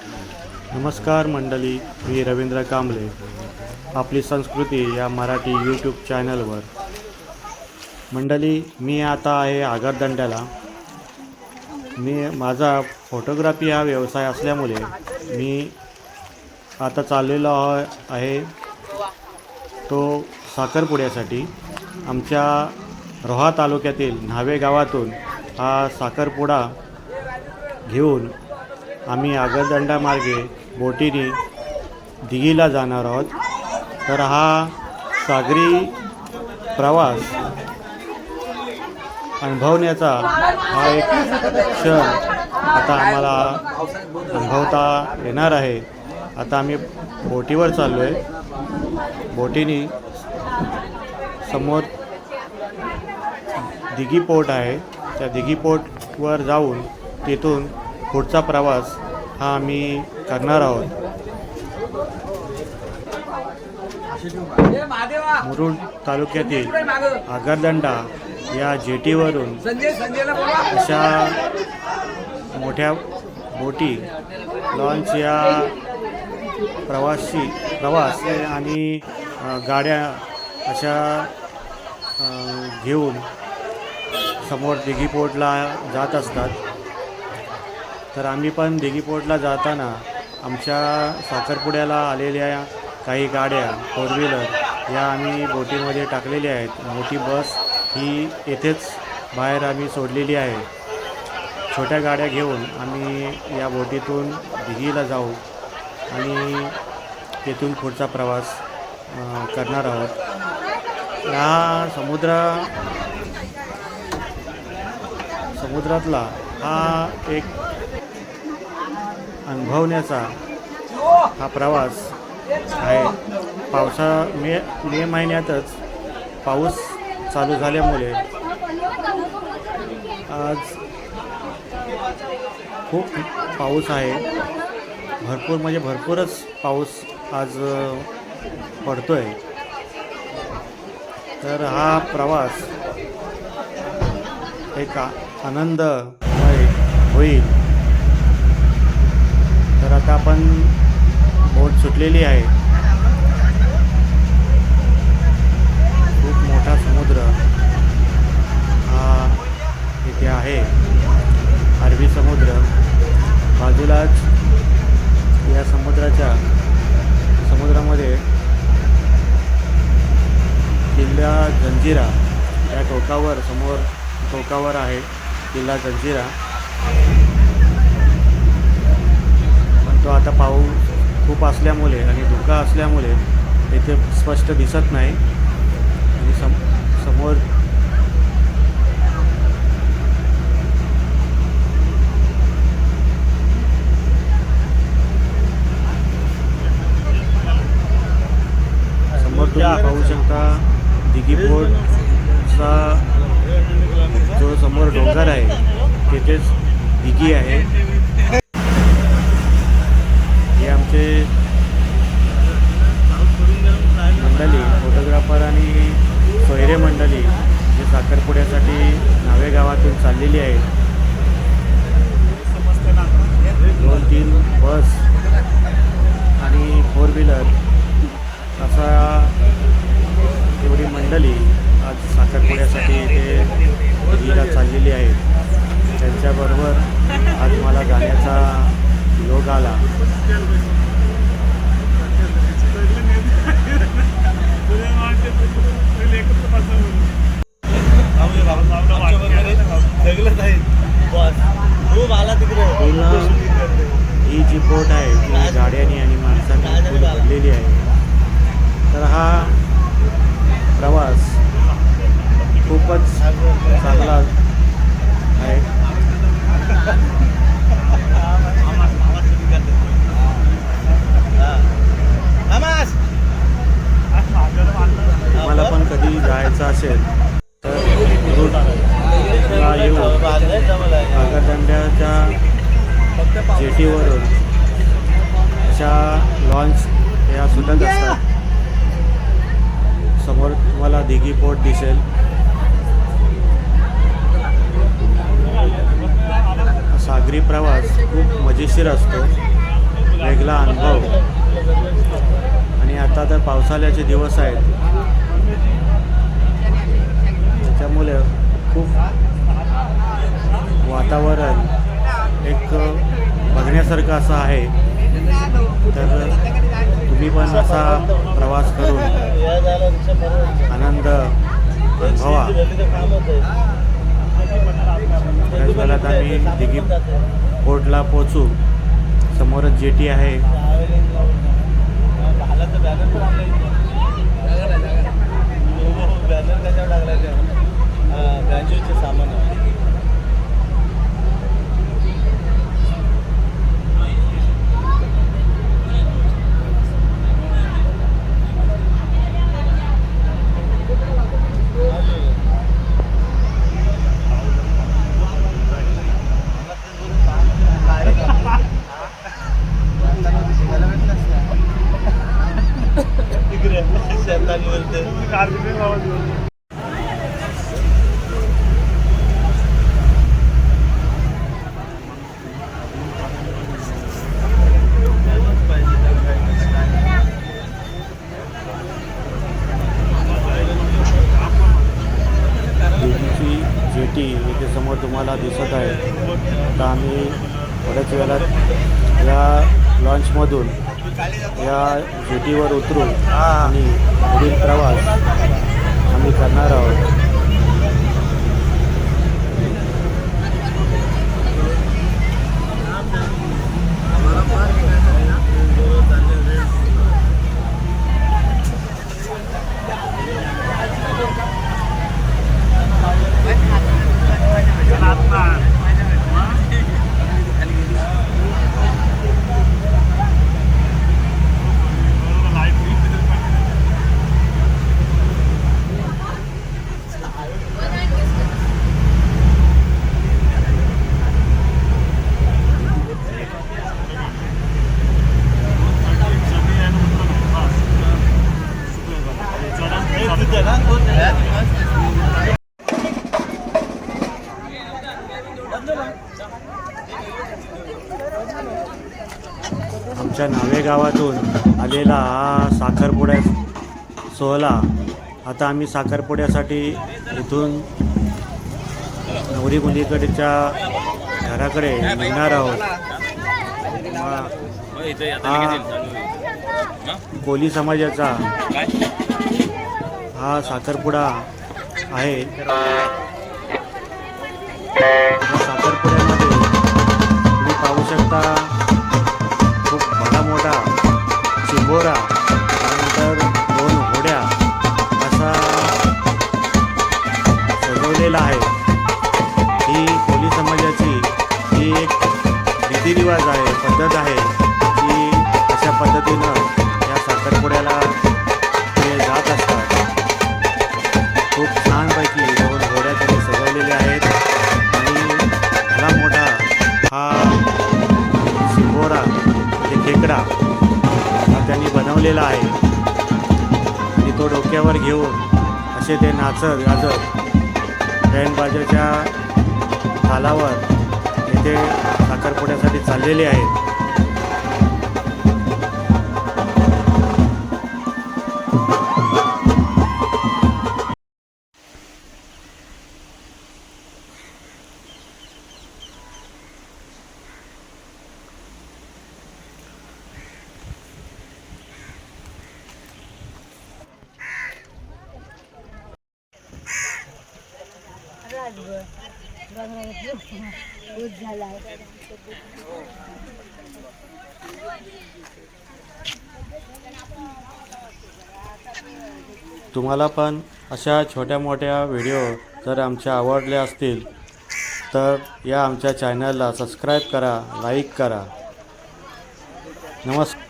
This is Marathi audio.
नमस्कार मंडळी मी रवींद्र कांबळे. आपली संस्कृती या मराठी यूट्यूब चॅनलवर मंडळी मी आता आहे आगरदंड्याला. मी माझा फोटोग्राफी हा व्यवसाय असल्यामुळे मी आता चाललेलो आहे- आहे तो साखरपुड्यासाठी. आमच्या रोहा तालुक्यातील न्हावे गावातून हा साखरपुडा घेऊन आम्ही आगरदंडामार्गे बोटीने दिघीला जाणार आहोत. तर हा सागरी प्रवास अनुभवण्याचा हा एक क्षण आता आम्हाला अनुभवता येणार आहे. आता आम्ही बोटीवर चाललो आहे बोटीने समोर दिघी पोर्ट आहे. त्या दिघी पोर्टवर जाऊन तिथून पुढचा प्रवास हा आम्ही करणार आहोत. मुरुड तालुक्यातील आगरदंडा या जेटीवरून अशा मोठ्या बोटी लॉन्च या प्रवासी प्रवास आणि गाड्या अशा घेऊन समोर दिघी पोर्टला जात असतात. तर आम्ही पण दिघी पोर्टला जाताना आमच्या साखरपुड्याला आलेल्या काही गाड्या फोर व्हीलर या आम्ही बोटीमध्ये टाकलेल्या आहेत. मोठी बस ही येथेच बाहेर आम्ही सोडलेली आहे. छोट्या गाड्या घेऊन आम्ही या बोटीतून दिघीला जाऊ आणि तेथून पुढचा प्रवास करणार आहोत. हा समुद्र समुद्रातला हा एक अनुभवण्याचा हा प्रवास आहे. पावसा मे मे महिन्यातच पाऊस चालू झाल्यामुळे आज खूप पाऊस आहे. भरपूर म्हणजे भरपूरच पाऊस आज पडतो आहे तर हा प्रवास एक आ- आनंदमय होईल. तर आता आपण बोट सुटलेली आहे. खूप मोठा समुद्र हा इथे आहे. अरबी समुद्र. बाजूलाच या समुद्राच्या समुद्रामध्ये किल्ला जंजिरा या टोकावर समोर टोकावर आहे किल्ला जंजिरा. तो आता पाऊस खूप असल्यामुळे आणि धुका असल्यामुळे इथे स्पष्ट दिसत नाही. आणि सम समोर समोर तुम्ही पाहू शकता दिघी पोर्टचा जो समोर डोंगर आहे तिथेच दिघी आहे. आमचे मंडळी फोटोग्राफर आणि सोयरे मंडळी जे साखरपुड्यासाठी नावे गावातून चाललेली आहेत. दोन तीन बस आणि फोर व्हीलर असा एवढी मंडळी आज साखरपुड्यासाठी इथे दिल्लीला चाललेली आहे त्यांच्याबरोबर आज मला जाण्याचा योग आला खूप आला तिकडे पूर्ण ही जी बोट आहे ती गाड्यांनी आणि माणसांनी फुल भरलेली आहे. तर हा प्रवास खूपच चांगला आहे नमाज तुम्हाला पण करायचं असेल तर रूटला येऊन आगरदंड्याच्या जेटीवरून अशा लॉन्च या सुटत असतात. समोर तुम्हाला दिघी पोर्ट दिसेल. सागरी प्रवास खूप मजेशीर असतो. वेगळा अनुभव. आणि आता तर पावसाळ्याचे दिवस आहेत. त्याच्यामुळे खूप वातावरण एक बघण्यासारखं असं आहे. तर तुम्ही पण असा प्रवास करून आनंद अनुभवा. दिल्लीचं आम्ही दिघी पोर्टला पोचू समोरच जेटी आहे. झालं तर बॅनर पण आपल्या इथे. बॅनर कशावर लागला हा, ग्रॅज्युएटचे सामान आहे. तिकडे शैतान बोलते. दिघीची जेटी इथे समोर तुम्हाला दिसत आहे. आता आम्ही थोड्याच वेळात या लॉन्चमधून या जेटीवर उतरू आणि पुढील प्रवास आम्ही करणार आहोत. आमच्या नावे गावातून आलेला हा साखरपुड्या सोहळा. आता आम्ही साखरपुड्यासाठी इथून नवरी मुलीकडच्या घराकडे निघणार आहोत. हा. कोली समाजाचा हा साखरपुडा आहे. साखरपुडा तो डोक्यावर घेऊन असे ते नाचत गाजत बँडबाजाच्या तालावर येथे साखरपुड्यासाठी चाललेले आहेत. ऊस झाला तुम्हाला पण अशा छोट्या मोठ्या व्हिडिओ जर आमच्या आवडल्या असतील तर या आमच्या चॅनलला सबस्क्राईब करा लाईक करा. नमस्कार.